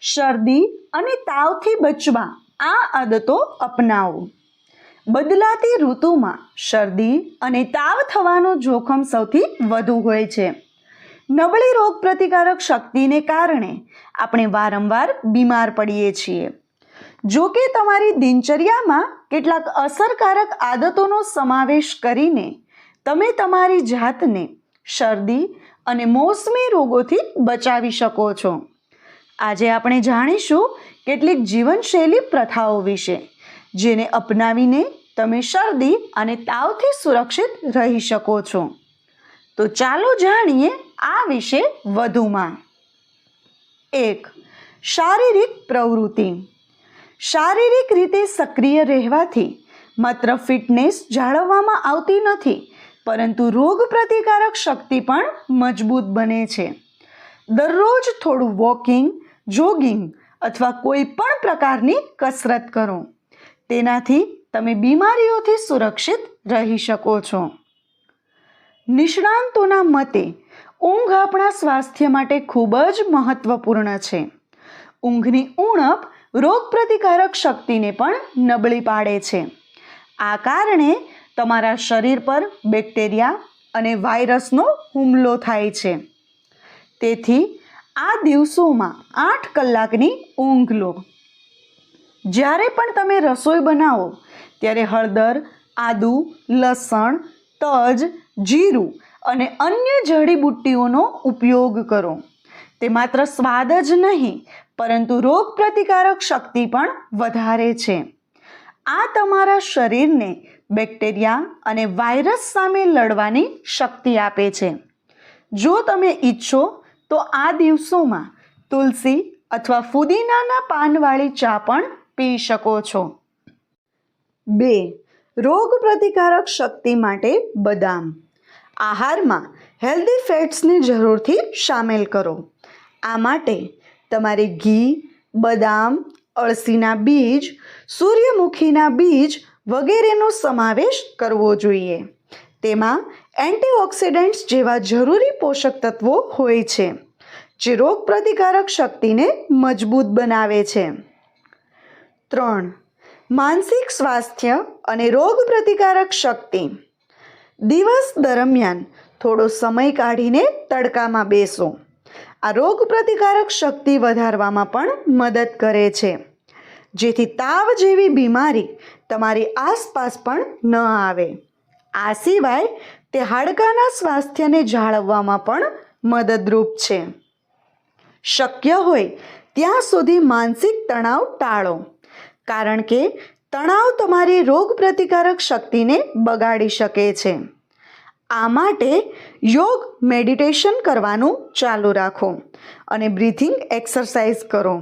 શરદી અને તાવથી બચવા આ આદતો અપનાવો. બદલાતી ઋતુમાં શરદી અને તાવ થવાનું જોખમ સૌથી વધુ હોય છે. નબળી રોગ પ્રતિકારક શક્તિને કારણે આપણે વારંવાર બીમાર પડીએ છીએ. જો કે તમારી દિનચર્યામાં કેટલાક અસરકારક આદતોનો સમાવેશ કરીને તમે તમારી જાતને શરદી અને મોસમી રોગોથી બચાવી શકો છો. આજે આપણે જાણીશું કેટલીક જીવનશૈલી પ્રથાઓ વિશે, જેને અપનાવીને તમે શરદી અને તાવથી સુરક્ષિત રહી શકો છો. તો ચાલો જાણીએ આ વિશે વધુમાં. એક, શારીરિક પ્રવૃત્તિ. શારીરિક રીતે સક્રિય રહેવાથી માત્ર ફિટનેસ જાળવવામાં આવતી નથી, પરંતુ રોગ પ્રતિકારક શક્તિ પણ મજબૂત બને છે. દરરોજ થોડું વોકિંગ જોગિંગ અથવા કોઈ પણ પ્રકારની કસરત કરો. તેનાથી તમે બીમારીઓથી સુરક્ષિત રહી શકો છો. નિષ્ણાંતોના મતે, ઊંઘ આપણા સ્વાસ્થ્ય માટે ખૂબ જ મહત્વપૂર્ણ છે. ઊંઘની ઉણપ રોગ પ્રતિકારક શક્તિને પણ નબળી પાડે છે. આ કારણે તમારા શરીર પર બેક્ટેરિયા અને વાયરસનો હુમલો થાય છે. તેથી આ દિવસોમાં આઠ કલાકની ઊંઘ લો. જ્યારે પણ તમે રસોઈ બનાવો, ત્યારે હળદર, આદુ, લસણ, તજ, જીરું અને અન્ય જડીબુટ્ટીઓનો ઉપયોગ કરો. તે માત્ર સ્વાદ જ નહીં, પરંતુ રોગ પ્રતિકારક શક્તિ પણ વધારે છે. આ તમારા શરીરને બેક્ટેરિયા અને વાયરસ સામે લડવાની શક્તિ આપે છે. જો તમે ઈચ્છો તો આ દિવસોમાં તુલસી અથવા ફુદીનાના પાનવાળી ચા પણ પી શકો છો. બે, રોગ પ્રતિકારક શક્તિ માટે બદામ. આહારમાં હેલ્ધી ફેટ્સને જરૂરથી સામેલ કરો. આ માટે તમારે ઘી, બદામ, અળસીના બીજ, સૂર્યમુખીના બીજ વગેરેનો સમાવેશ કરવો જોઈએ. તેમાં એન્ટીઓક્સિડન્ટ્સ જેવા જરૂરી પોષક તત્વો હોય છે, જે રોગ પ્રતિકારક શક્તિને મજબૂત બનાવે છે. ત્રણ, માનસિક સ્વાસ્થ્ય અને રોગ પ્રતિકારક શક્તિ. દિવસ દરમિયાન થોડો સમય કાઢીને તડકામાં બેસો. આ રોગ પ્રતિકારક શક્તિ વધારવામાં પણ મદદ કરે છે. જેથી તાવ જેવી બીમારી તમારી આસપાસ પણ ન આવે. આ સિવાય તે હાડકાના સ્વાસ્થ્યને જાળવવામાં પણ મદદરૂપ છે. શક્ય હોય ત્યાં સુધી માનસિક તણાવ ટાળો, કારણ કે તણાવ તમારી રોગ પ્રતિકારક શક્તિને બગાડી શકે છે. આ માટે યોગ, મેડિટેશન કરવાનું ચાલુ રાખો અને બ્રીથિંગ એક્સરસાઇઝ કરો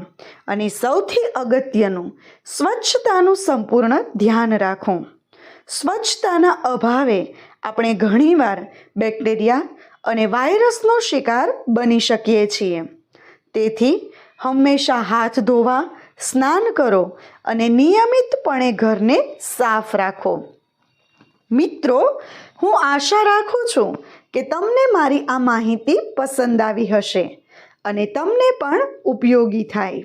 અને સૌથી અગત્યનું સ્વચ્છતાનું સંપૂર્ણ ધ્યાન રાખો. સ્વચ્છતાના અભાવે આપણે ઘણીવાર બેક્ટેરિયા અને વાયરસનો શિકાર બની શકીએ છીએ. તેથી હંમેશા હાથ ધોવા, સ્નાન કરો અને નિયમિતપણે ઘરને સાફ રાખો. મિત્રો, હું આશા રાખું છું કે તમને મારી આ માહિતી પસંદ આવી હશે અને તમને પણ ઉપયોગી થાય.